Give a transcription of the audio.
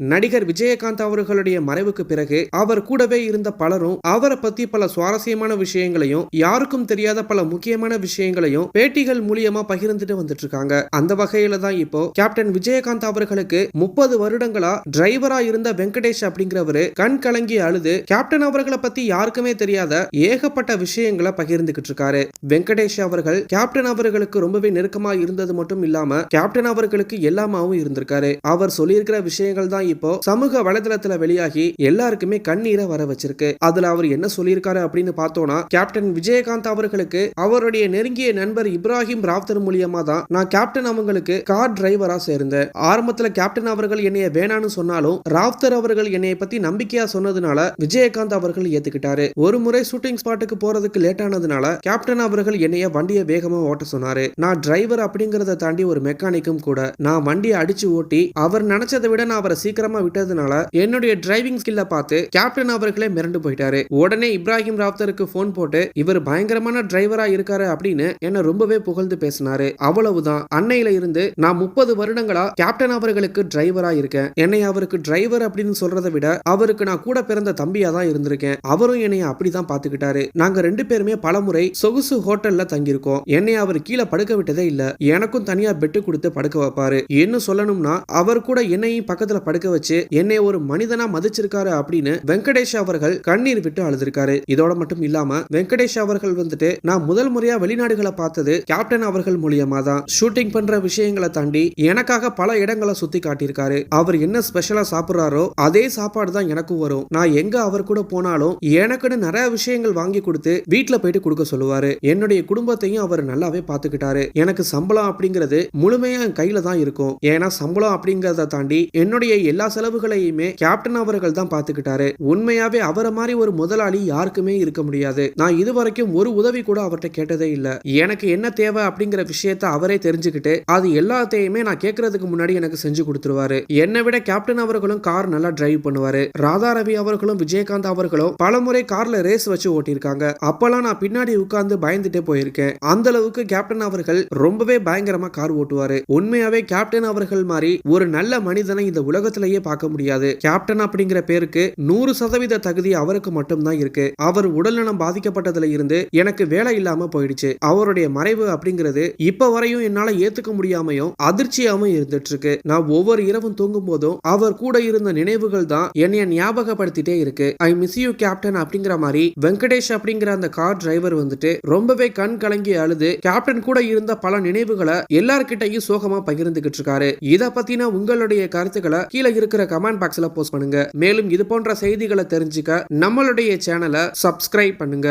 நடிகர் விஜயகாந்த் அவர்களுடைய மறைவுக்கு பிறகு அவர் கூடவே இருந்த பலரும் அவரை பத்தி பல சுவாரஸ்யமான விஷயங்களையும் யாருக்கும் தெரியாத பல முக்கியமான விஷயங்களையும் பேட்டிகள் மூலியமா பகிர்ந்துட்டு வந்துட்டு இருக்காங்க அந்த வகையில தான் இப்போ கேப்டன் விஜயகாந்த் அவர்களுக்கு முப்பது வருடங்களா டிரைவரா இருந்த வெங்கடேஷ் அப்படிங்கிறவரு கண் கலங்கி அழுது கேப்டன் அவர்களை பத்தி யாருக்குமே தெரியாத ஏகப்பட்ட விஷயங்களை பகிர்ந்துகிட்டு இருக்காரு வெங்கடேஷ் அவர்கள் கேப்டன் அவர்களுக்கு ரொம்பவே நெருக்கமா இருந்தது மட்டும் இல்லாம கேப்டன் அவர்களுக்கு எல்லாமாவும் இருந்திருக்காரு. அவர் சொல்லியிருக்கிற விஷயங்கள் தான் இப்போ சமூக வலைதளத்துல வெளியாகி எல்லாருக்குமே கண்ணீரை வர வச்சிருக்கு. அதுல அவர் என்ன சொல்லியிருக்காரு அப்படின்னு பார்த்தோம்னா கேப்டன் விஜயகாந்த் அவர்களுக்கு அவருடைய நெருங்கிய நண்பர் இப்ராஹிம் ராவ்தர் மூலியமா தான் நான் கேப்டன் அவங்களுக்கு கார் டிரைவரா சேர்ந்தேன். ஆரம்பத்துல கேப்டன் அவர்கள் என்னைய வேணான்னு சொன்னாலும் ராவ்தர் அவர்கள் என்னைய பத்தி நம்பிக்கையா சொன்னதுனால விஜயகாந்த் அவர்கள் ஏத்துக்கிட்டாரு. ஒரு முறை ஷூட்டிங் ஸ்பாட்டுக்கு போறதுக்கு லேட் ஆனதுனால கேப்டன் அவர்கள் என்னைய வண்டியை வேகமா ஓட்ட சொன்னாரு. நான் டிரைவர் அப்படிங்கறத தாண்டி ஒரு மெக்கானிக்கும் கூட. நான் வண்டியை அடிச்சு ஓட்டி அவர் நினைச்சதை விட நான் அவரை சீக்கிரம் விட்டதுனால என்னுடைய டிரைவிங் ஸ்கில்ல பார்த்து கேப்டன் அவர்களே மிரண்டு போயிட்டாரு. உடனே இப்ராஹிம் ராப்தருக்கு போன் போட்டு இவர் பயங்கரமான டிரைவரா இருக்காரு அப்படின்னு என்ன ரொம்பவே புகழ்ந்து பேசினாரு. அவ்வளவுதான். அன்னையில இருந்து நான் முப்பது வருடங்களா கேப்டன் அவர்களுக்கு டிரைவரா இருக்கேன். என்னை அவருக்கு டிரைவர் அப்படின்னு சொல்றதை விட அவருக்கு நான் கூட பிறந்த தம்பியா தான் இருந்திருக்கேன். அவரும் என்னைய அப்படிதான் பாத்துக்கிட்டாரு நாங்க ரெண்டு பேருமே பலமுறை சொகுசு ஹோட்டல்ல தங்கியிருக்கோம். என்னை அவர் கீழே படுக்க விட்டதே இல்ல. எனக்கும் தனியா பெட்டு கொடுத்து படுக்க வைப்பாரு. என்ன சொல்லணும்னா அவர் கூட என்னையும் பக்கத்துல படுக்க வச்சு என்னை ஒரு மனிதனா மதிச்சிருக்காரு அப்படின்னு வெங்கடேஷ் அவர்கள் கண்ணீர் விட்டு அழுதுருக்காரு. இதோட மட்டும் இல்லாம வெங்கடேஷ் அவர்கள் வந்துட்டு நான் முதல் முறையா வெளிநாடுகளை பார்த்தது கேப்டன் அவர்கள் மூலியமா தான் ஷூட்டிங் பண்ற விஷயங்களை தாண்டி எனக்காக பல இடங்களை சுத்தி காட்டியிருக்காரு. அவர் என்ன ஸ்பெஷலா சாப்பிடுறாரோ அதே சாப்பாடு தான் எனக்கும் வரும். நான் எங்க அவர் கூட போனாலும் எனக்குன்னு நிறைய விஷயங்கள் வாங்கி கொடுத்து வீட்டுல போயிட்டு கொடுக்க சொல்லுவாரு. என்னுடைய குடும்பத்தையும் அவர் நல்லாவே பாத்துக்கிட்டாரு எனக்கு சம்பளம் அப்படிங்கிறது முழுமையா என் கையில தான் இருக்கும். ஏன்னா சம்பளம் அப்படிங்கறத தாண்டி என்னுடைய எல்லா செலவுகளையுமே கேப்டன் அவர்கள் தான் பாத்துக்கிட்டாரு உண்மையாவே அவரை மாதிரி ஒரு முதலாளி யாருக்குமே இருக்க முடியாது. நான் இதுவரைக்கும் ஒரு உதவி கூட அவர்கிட்ட கேட்டதே இல்ல. எனக்கு என்ன தேவை அப்படிங்கிற விஷயத்த அவரே தெரிஞ்சுக்கிட்டு அது எல்லாத்தையுமே நான் கேட்கறதுக்கு முன்னாடி எனக்கு செஞ்சு கொடுத்துருவாரு. என்னை விட கேப்டன் அவர்களும் கார் நல்லா டிரைவ் பண்ணுவாரு. ராதா ரவி அவர்களும் விஜயகாந்த் அவர்களும் பலமுறை கார்ல ரேஸ் வச்சு ஓட்டியிருக்காங்க. அப்பெல்லாம் நான் பின்னாடி உட்கார்ந்து பயந்துட்டே போயிருக்கேன். அந்த அளவுக்கு கேப்டன் அவர்கள் ரொம்பவே பயங்கரமா கார் ஓட்டுவாரு. உண்மையாவே கேப்டன் அவர்கள் மாதிரி ஒரு நல்ல மனிதனை இந்த உலகத்திலேயே பார்க்க முடியாது. கேப்டன் அப்படிங்கிற பேருக்கு நூறு சதவீத தகுதி அவருக்கு மட்டும்தான் இருக்கு. அவர் உடல்நலம் பாதிக்கப்பட்டதுல இருந்து எனக்கு வேலை இல்லாம போயிடுச்சு. அவருடைய மறைவு அப்படிங்கிறது இப்ப வரையும் என்னால ஏத்துக்க முடியாமையும் அதிர்ச்சியாவும் இருந்துட்டு இருக்கு நான் ஒவ்வொரு இரவும் தூங்கும் போதும் அவர் கூட இருந்த நினைவுகள் தான் என்னைய ஞாபகப்படுத்திட்டே இருக்கு. ஐ மிஸ் யூ கேப்டன் அப்படிங்கிற மாதிரி வெங்கடேஷ் அப்படிங்கிற அந்த கார் டிரைவர் வந்துட்டு ரொம்பவே கண் கலங்கி அழுது கேப்டன் கூட இருந்த பல நினைவுகளை எல்லார்கிட்டையும் சோகமா பகிர்ந்துகிட்டு இருக்காரு. இத பத்தின உங்களுடைய கருத்துக்களை கீழே இருக்கிற கமெண்ட் பாக்ஸ்ல போஸ்ட் பண்ணுங்க. மேலும் இது போன்ற செய்திகளை தெரிஞ்சுக்க நம்மளுடைய சேனலை சப்ஸ்கிரைப் பண்ணுங்க.